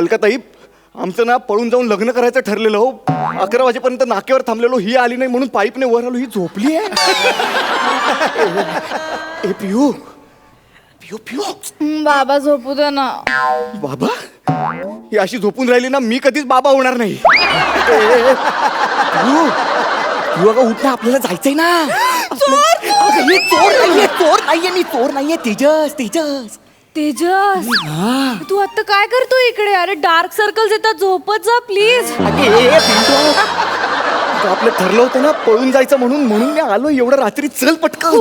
अलकाताई आमचं ना पळून जाऊन लग्न करायचं ठरलेलं हो. अकरा वाजेपर्यंत नाक्यावर थांबलेलो ही आली नाही म्हणून पाईपने वर आलो ही झोपली आहे. ए पिऊ पिऊ पिऊ बाबा झोपू दे ना. बाबा ही अशी झोपून राहिली ना मी कधीच बाबा होणार नाही. अगं उठ ना आपल्याला जायचंय ना. अगं, हे चोर नाहीये चोर नाहीये मी चोर नाहीये तेजस तेजस. तेजस तू आता काय करतो इकडे? अरे डार्क सर्कल्स येतात. झोपत जा प्लीज अगे ए, पिंटू. अगं, आपलं ठरलं होतं ना पळून जायचं म्हणून म्हणून मी आलो एवढं रात्री चल पटकन.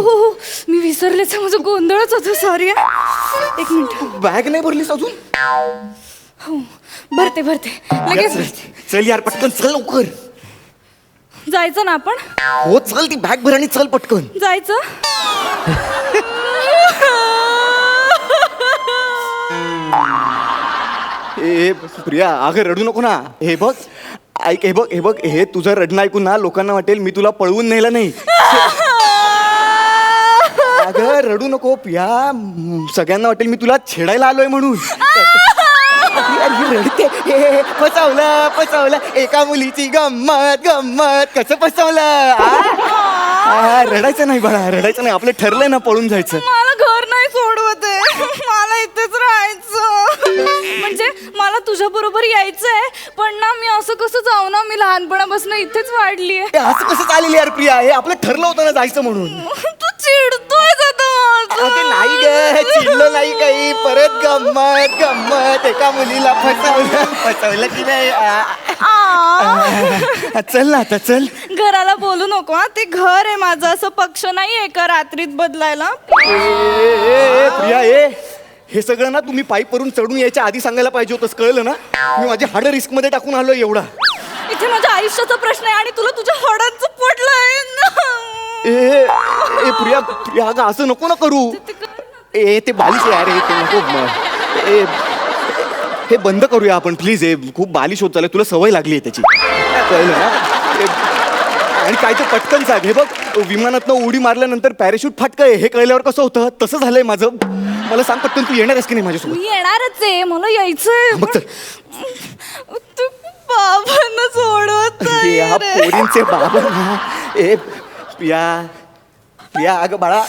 मी विसरलेच माझं गोंधळच होतो सॉरी एक मिनिट बॅग नाही भरलीस अजून? हो भरते भरते. लगेच चल, भरते. चल यार पटकन चल लवकर. जायचं ना आपण? हो चल ती बॅग भर आणि चल पटकन. जायचं? ए प्रिया अगं रडू नको ना. हे बघ ऐक हे बघ हे बघ हे तुझं रडणं ऐकून ना लोकांना वाटेल मी तुला पळवून नेलं नाही. अगं रडू नको प्रिया म, सगळ्यांना वाटेल मी तुला छेडायला आलोय म्हणून. रडते. हे, हे, फसवलं फसवलं. एका मुलीची गंमत गंमत. कसं फसवलं? आ? आ, रडायचं नाही बाळा रडायचं नाही. आपलं ठरलंय ना पळून जायचं. इथेच राहायचं. म्हणजे मला तुझ्या बरोबर यायचंय पण ना मी असं कसं जाऊ ना? मी लहानपणापासून इथेच वाढली ए, असं कसं चालेल यार प्रिया? हे आपलं ठरलं होतं ना जायचं म्हणून. तू चिडतोय अगं नाही ग चिडलं नाही काही. परत गंमत गंमत. एका मुलीला फसवलं. फसवलं की नाही? आ, आ. चल ना आता चल. घराला बोलू नको हा. ते घर आहे माझं. असं पक्ष नाही आहे का रात्रीत बदलायला. ए, ए, ए, प्रिया ए. हे सगळं ना तुम्ही पाईप वरून चढून यायच्या आधी सांगायला पाहिजे होतंस कळलं ना? मी माझे हाड रिस्कमध्ये टाकून आलो एवढा. इथे माझ्या आयुष्याचा प्रश्न आहे आणि तुला तुझ्या हडांचं पडलंय. ए ए प्रिया प्रिया अगं असं नको ना करू. ए ते बालिश आहे अरे ते नको म- ए हे बंद करूया आपण प्लीज हे खूप बालिश होत चाललंय तुला सवय लागली आहे त्याची. कळलं ना? ए, आणि काय ते पटकन सांग हे बघ विमानातनं उडी मारल्यानंतर पॅराशूट फाटकंय हे कळल्यावर कसं होतं? तसं झालंय माझं. मला सांग पटकन तू येणार आहेस की नाही माझ्यासोबत? मी येणारच आहे मला यायचंय. चल. तू बाबांना सोडवत हे नाही हा रे. पोरींचे बाबा ना. ए प्रिया प्रिया अगं बाळा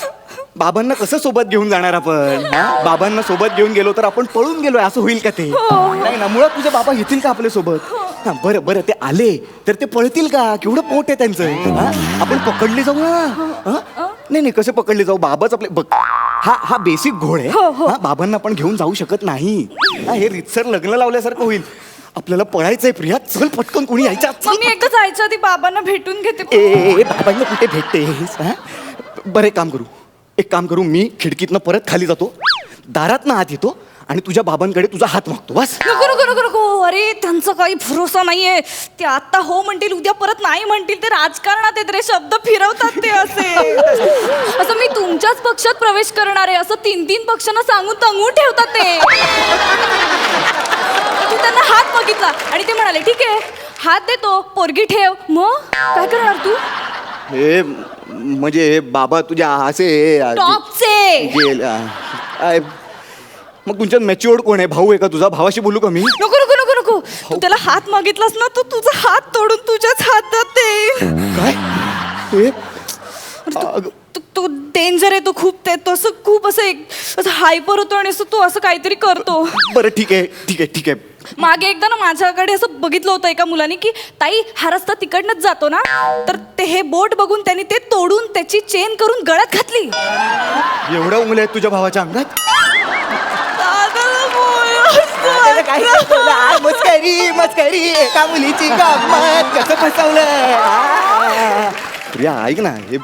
बाबांना कसं सोबत घेऊन जाणार आपण? हा? बाबांना सोबत घेऊन गेलो तर आपण पळून गेलोय असं होईल का ते? नाही ना मुळात तुझे बाबा येतील का आपल्यासोबत? हा, बरं बरं ते आले तर ते पळतील का? केवढं पोट आहे त्यांचं. हा? आपण पकडले जाऊ ना. हा? नाही नाही कसं पकडले जाऊ? बाबाच आपले बघ. हा हा बेसिक घोड आहे. हा, बाबांना आपण घेऊन जाऊ शकत नाही. हा, हे रितसर लग्न लावल्यासारखं होईल. आपल्याला पळायचंय प्रिया. चल पटकन कोणी यायचं? मग मी एकदा जायच्या आधी बाबांना भेटून घेते. ए ए, ए, बाबांना कुठे भेटतेस? हा? बरं एक काम करू. एक काम करू मी खिडकीतनं परत खाली जातो. दारातनं आत येतो. आणि तुझ्या बाबांकडे तुझा हात मागतो बस. नको नको नको नको. अरे त्यांचा काही भरोसा नाहीये. ते आता हो म्हणतील उद्या परत नाही म्हणतील ते राजकारणात आहेत रे. शब्द फिरवतात ते असे. असं मी तुमच्याच पक्षात प्रवेश करणार आहे असं तीन तीन पक्षांना सांगून तंगून ठेवतात ते. तू त्यांना हात मागितला आणि ते म्हणाले ठीक आहे हात देतो पोरगी ठेव. मग? काय करणार तू? हे म्हणजे बाबा तुझ्या असे टॉपचे गेल मग तुमच्यात मॅच्युअर्ड कोण आहे? भाऊ आहे का तुझा? भावाशी बोलू का मी? नको नको नको नको. तू त्याला हात मागितलास ना तो तुझा हात तोडून तुझ्याच हातात काय? अगं, तो- तो डेंजर आहे तो खूप ते तो असं खूप असं एक असं हायपर होतो आणि असं तो असं काहीतरी करतो. बरं ठीक आहे ठीक आहे ठीक आहे. मागे एकदा ना माझ्याकडे असं बघितलं होतं एका मुलाने की ताई हा रस्ता तिकडनंच जातो ना? तर ते हे बोट बघून त्यांनी ते तोडून त्याची चेन करून गळ्यात घातली. एवढ्या उंगल्या आहेत तुझ्या भावाच्या अंगात? आ, मस्करी मस्करी एका मुलीची गंमत कसं फसवलं? आ. प्रिया ऐक ना हे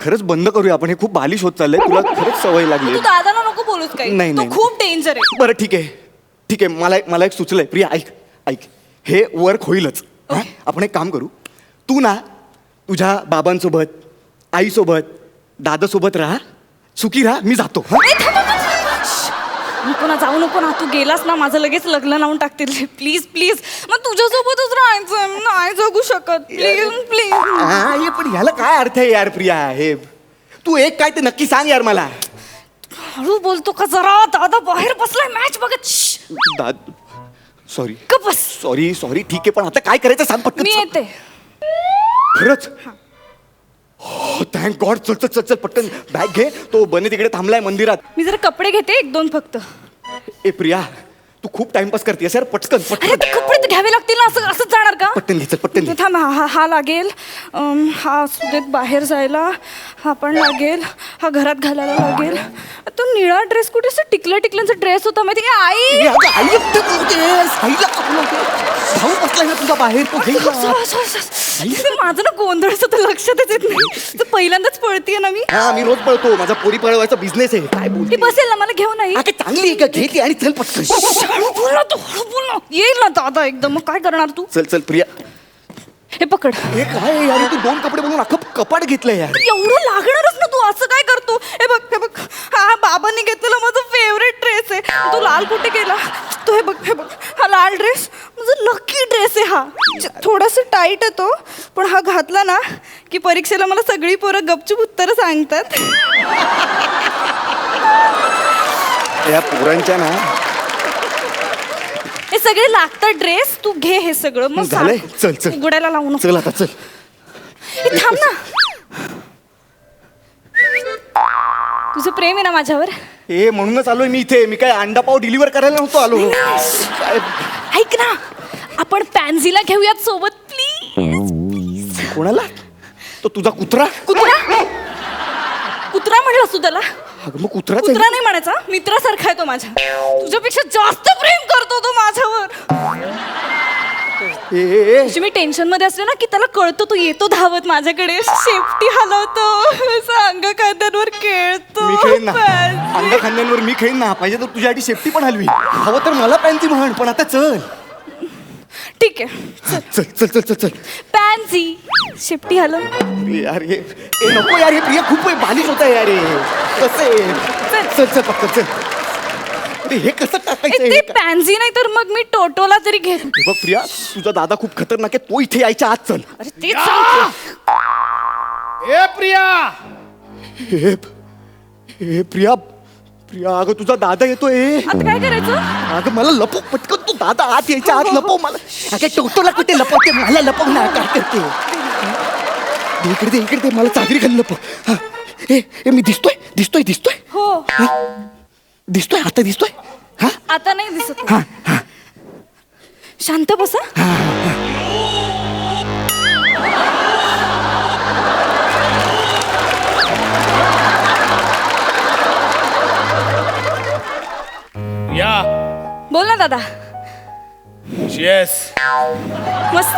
खरंच बंद करूया आपण. हे खूप बालिश होत चाललंय. तुला खरंच सवय लागली तू दादाला नको बोलूच काही. नाही, तो नाही. खूप डेंजर आहे. बरं ठीक आहे. ठीक आहे मला एक मला एक सुचलंय. प्रिया ऐक ऐक. हे वर्क होईलच. हा? आपण एक काम करू. तू ना तुझ्या बाबांसोबत आईसोबत दादासोबत राहा. सुखी राहा. मी जातो. हा? ए, थांब. नको ना जाऊ नको ना तू गेलास ना माझं लगेच लग्न लावून टाकतील. प्लीज प्लीज मग तुझ्यासोबतच राहायचंय मी नाही जगू शकत. प्लीज प्लीज हा, हे पण ह्याला काय अर्थ आहे यार प्रिया? हे तू एक काय ते नक्की सांग यार मला. हळू बोलतो का जरा? दादा बाहेर बसलाय मॅच बघत. श्श्श. दाद सॉरी गप्प बस. सॉरी सॉरी ठीक आहे पण आता काय करायचं सांग पटकन. मी येते. खरंच? हो थँक गॉड चल चल चल चल पटकन बॅग घे. तो बने तिकडे थांबलाय मंदिरात. मी जरा कपडे घेते एक दोन फक्त. ए प्रिया तू खूप टाइमपास करतेस यार. पटकन पटकन. ते कपडे तर घ्यावे लागतील ना. असं असंच जाणार का? पटकन घे चल पटकन घे. थांब हा हा लागेल. अम, हा असू देत बाहेर जायला. हा पण लागेल. हा घरात घालायला लागेल. तो निळा ड्रेस कुठे? असं टिकल्या टिकल्यांचा ड्रेस होता माहिती का? आई! अगं, आई एकटं बोलतेस. आईला का बोलतेस? भाऊ बसलाय ना तुझा बाहेर? तो घेईल ना. ते माझं ना गोंधळ असं तर लक्षातच येत नाही. तर पहिल्यांदाच पळतीये ना मी. हा मी रोज पळतो. माझा पोरी पळवायचा बिझनेस आहे. काय ती बोलते बसेल ना मला घेऊन नाही काय चांगली आहे का? घे ती आणि चल पटकन. हळू बोल ना तू हळू बोल ना. येईल ना दादा एकदम मग काय करणार तू? चल चल प्रिया. हे पकड. हे काय यार? तू दोन कपडे बघून अख्खं कपाट घेतलंय यार. एवढं लागणारच ना तू असं काय करतो? हे बघ हे बघ. हा बाबांनी घेतलेला माझा फेवरेट ड्रेस आहे. तो लाल कुठे गेला? तो हे बघ हे बघ. हा लाल ड्रेस माझा लकी ड्रेस आहे हा. थोडासा टाईट आहे तो पण हा घातला ना की परीक्षेला मला सगळी पोरं गपचूप उत्तरं सांगतात. या पोरांच्या ना सगळे लागतात ड्रेस तू घे हे सगळं. मग झालंय? सांग. चल, चल. उघडायला लावू नको चल आता चल. हे थांब ना. तुझं प्रेम आहे ना माझ्यावर? ए म्हणूनच आलोय मी इथे. मी काय अंडा पाव डिलिव्हर करायला नव्हतो आलो. ऐक ना. आपण पॅन्झीला घेऊयात सोबत प्लीज कोणाला? तो तुझा कुत्रा? कुत्रा? कुत्रा म्हणलास तू त्याला. अगं मग कुत्राच आहे कुत्रा नाही म्हणायचा? मित्रासारखा आहे तो माझ्या. तुझ्यापेक्षा जास्त प्रेम करतो तो माझ्यावर. ए, ए, ए. म्हणजे मी टेन्शनमध्ये असले ना की त्याला कळतो तो येतो धावत माझ्याकडे. शेपटी हलवतो. असं अंग खांद्यांवर खेळतो. मी खेळीन ना. खांद्यांवर मी खेळीन ना. पाहिजे तर तुझ्यासाठी सेफ्टी पण हलवी. हवं तर मला पॅन्सी म्हण पण आता चल. ठीक आहे. चल. चल चल चल चल पॅन्सी शेपटी हलव. यार हे नको यार हे प्रिया खूप बालिश होत आहे यार हे. कसं आहे चल चल चल. अरे हे कसं टाकायचं ते हे? पॅन्सी नाही तर मग मी टोटोला तरी घेत. हे बघ प्रिया तुझा दादा खूप खतरनाक आहे. तो इथे यायच्या आत चल. अरे तेच सांगते. ए प्रिया! हे हे प्रिया प्रिया अगं तुझा दादा येतोय. आता काय करायचं? अगं मला लपव पटकन तू दादा आत यायच्या आत लपव मला. अगं टोटोला कुठे लपवते? मला लपव ना काय करते? दे इकडे दे इकडे दे मला चादरी घाल लपव. हा. ए ए मी दिसतोय दिसतोय दिसतोय. हो. हा? दिसतोय आता दिसतोय? हा? आता नाही दिसत. हा हा. शांत बसा. या. बोल ना दादा. येस मस्त.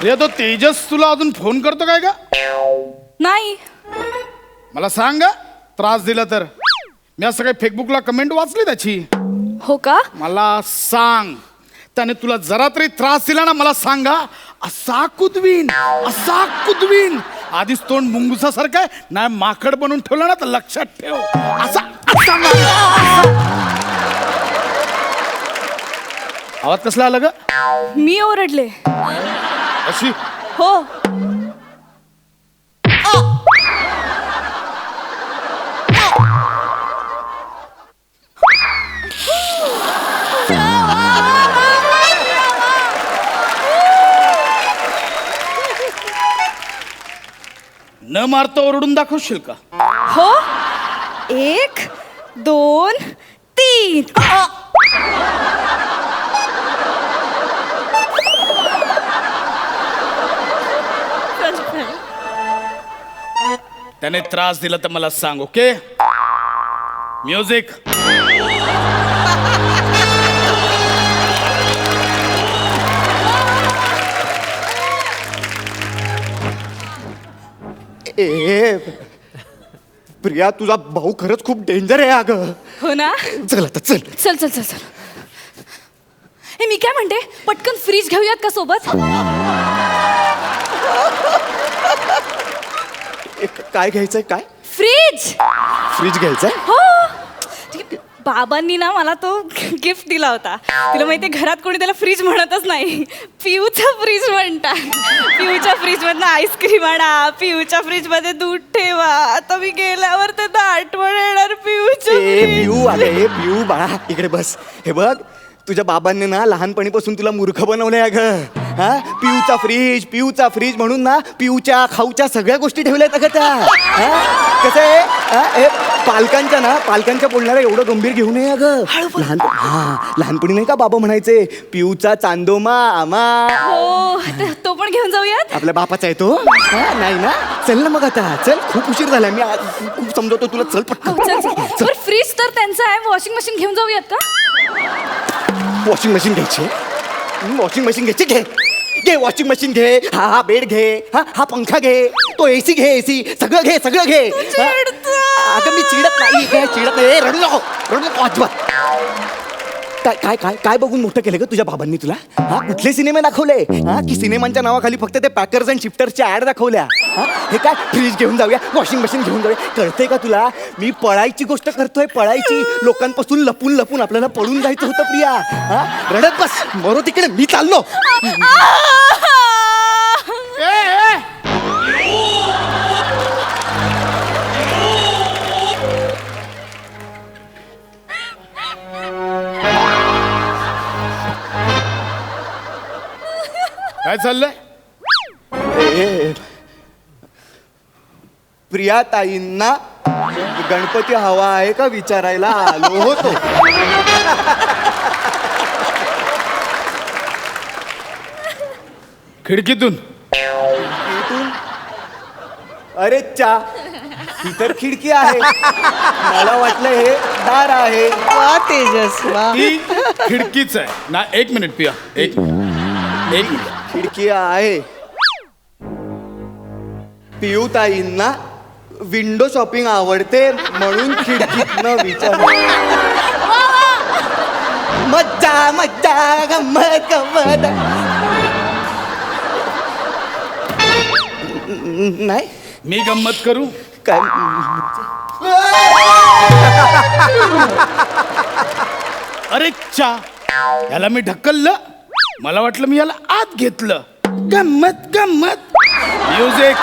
प्रिया तो तेजस तुला अजून फोन करतो काय का नाही. मला सांग ग, त्रास दिला तर. मी असं काही फेसबुकला कमेंट वाचली त्याची? हो का? मला सांग. त्याने तुला जरा तरी त्रास दिला ना मला सांगा असा कुदवीन असा कुदवीन आधीच तोंड मुंगुसासारखं आहे. नाही माकड बनवून ठेवलं ना तर लक्षात ठेव. असा असा मार- आवाज कसला आला ग? मी ओरडले. अशी? हो. न मारता ओरडून दाखवशील का? हो. एक दोन तीन. त्याने त्रास दिला तर मला सांग ओके? म्युझिक. ए प्रिया तुझा भाऊ खरंच खूप डेंजर आहे अगं. हो ना? चल आता चल. चल चल चल चल. हे मी काय म्हणते? पटकन फ्रीज घेऊयात का सोबत? ए, काय घ्यायचंय? काय? फ्रीज! फ्रीज घ्यायचंय? हो. ठीक आहे. बाबांनी ना मला तो गिफ्ट दिला होता. तुला माहितीये घरात कोणी त्याला फ्रीज म्हणतच नाही. पिऊचा फ्रीज म्हणतात. पिऊच्या फ्रीज मधनं आईस्क्रीम आणा पिऊच्या फ्रीजमध्ये दूध ठेवा. आता मी गेल्यावर त्यांना आठवण येणार ए fridge. पिऊ हे पिऊ बाळा इकडे बस. हे बघ तुझ्या बाबांनी ना लहानपणीपासून तुला मूर्ख बनवलंय अगं. हा? पिऊचा फ्रीज पिऊचा फ्रीज म्हणून ना पिऊच्या खाऊच्या सगळ्या गोष्टी ठेवल्यात अगं त्या. हा? कसं आहे? हा, हे पालकांच्या ना पालकांच्या बोलणाऱ्या एवढं गंभीर घेऊ नये अगं. लहान हा लहानपणी नाही का बाबा म्हणायचे पिऊचा चांदोमा आमा. हो त- तो पण घेऊन जाऊयात. आपल्या बापाचा आहे तो. हा, नाही ना? चल ना मग आता. चल खूप उशीर झाला मी आज खूप समजवतो तुला. चल हो, पटकन चल, चल. बरं फ्रीज तर त्यांचं आहे. वॉशिंग मशीन घेऊन जाऊयात का? वॉशिंग मशीन घ्यायची वॉशिंग मशीन घ्यायची घे. घे. वॉशिंग मशीन घे. हा हा बेड घे. हा हा पंखा घे. तो एसी घे एसी सगळं घे सगळं घे. हा? अगं मी चिडत नाही. काय चिडत नाही. ए, रडू नको. रडू नको अजिबात. काय काय काय काय बघून मोठं केलं ग तुझ्या बाबांनी तुला हा कुठले सिनेमे दाखवले हा की सिनेमांच्या नावाखाली फक्त ते पॅकर्स अँड शिफ्टर्सच्या ऍड दाखवल्या हा हे काय फ्रीज घेऊन जाऊया वॉशिंग मशीन घेऊन जाऊया कळतंय का तुला मी पळायची गोष्ट करतोय पळायची लोकांपासून लपून लपून आपल्याला पळून जायचं होतं प्रिया हा रडत बस मरो तिकडे मी चाललो काय चाललंय? प्रिया ताईंना गणपती हवा आहे का विचारायला आलो होतो. खिडकीतून? इथून अरे चा ही तर खिडकी आहे. मला वाटलं हे दार आहे. वा तेजस वा. ती खिडकीच आहे. ना एक मिनिट पिया एक एक मिनिट. खिडकी आहे. पियूताईंना विंडो शॉपिंग आवडते म्हणून खिडकीतनं विचार मज्जा मज्जा गंमत गंमत. नाही. मी गंमत करू? काय? अरे चा याला मी ढकललं? मला वाटलं मी याला आत घेतलं. गंमत गंमत. म्युझिक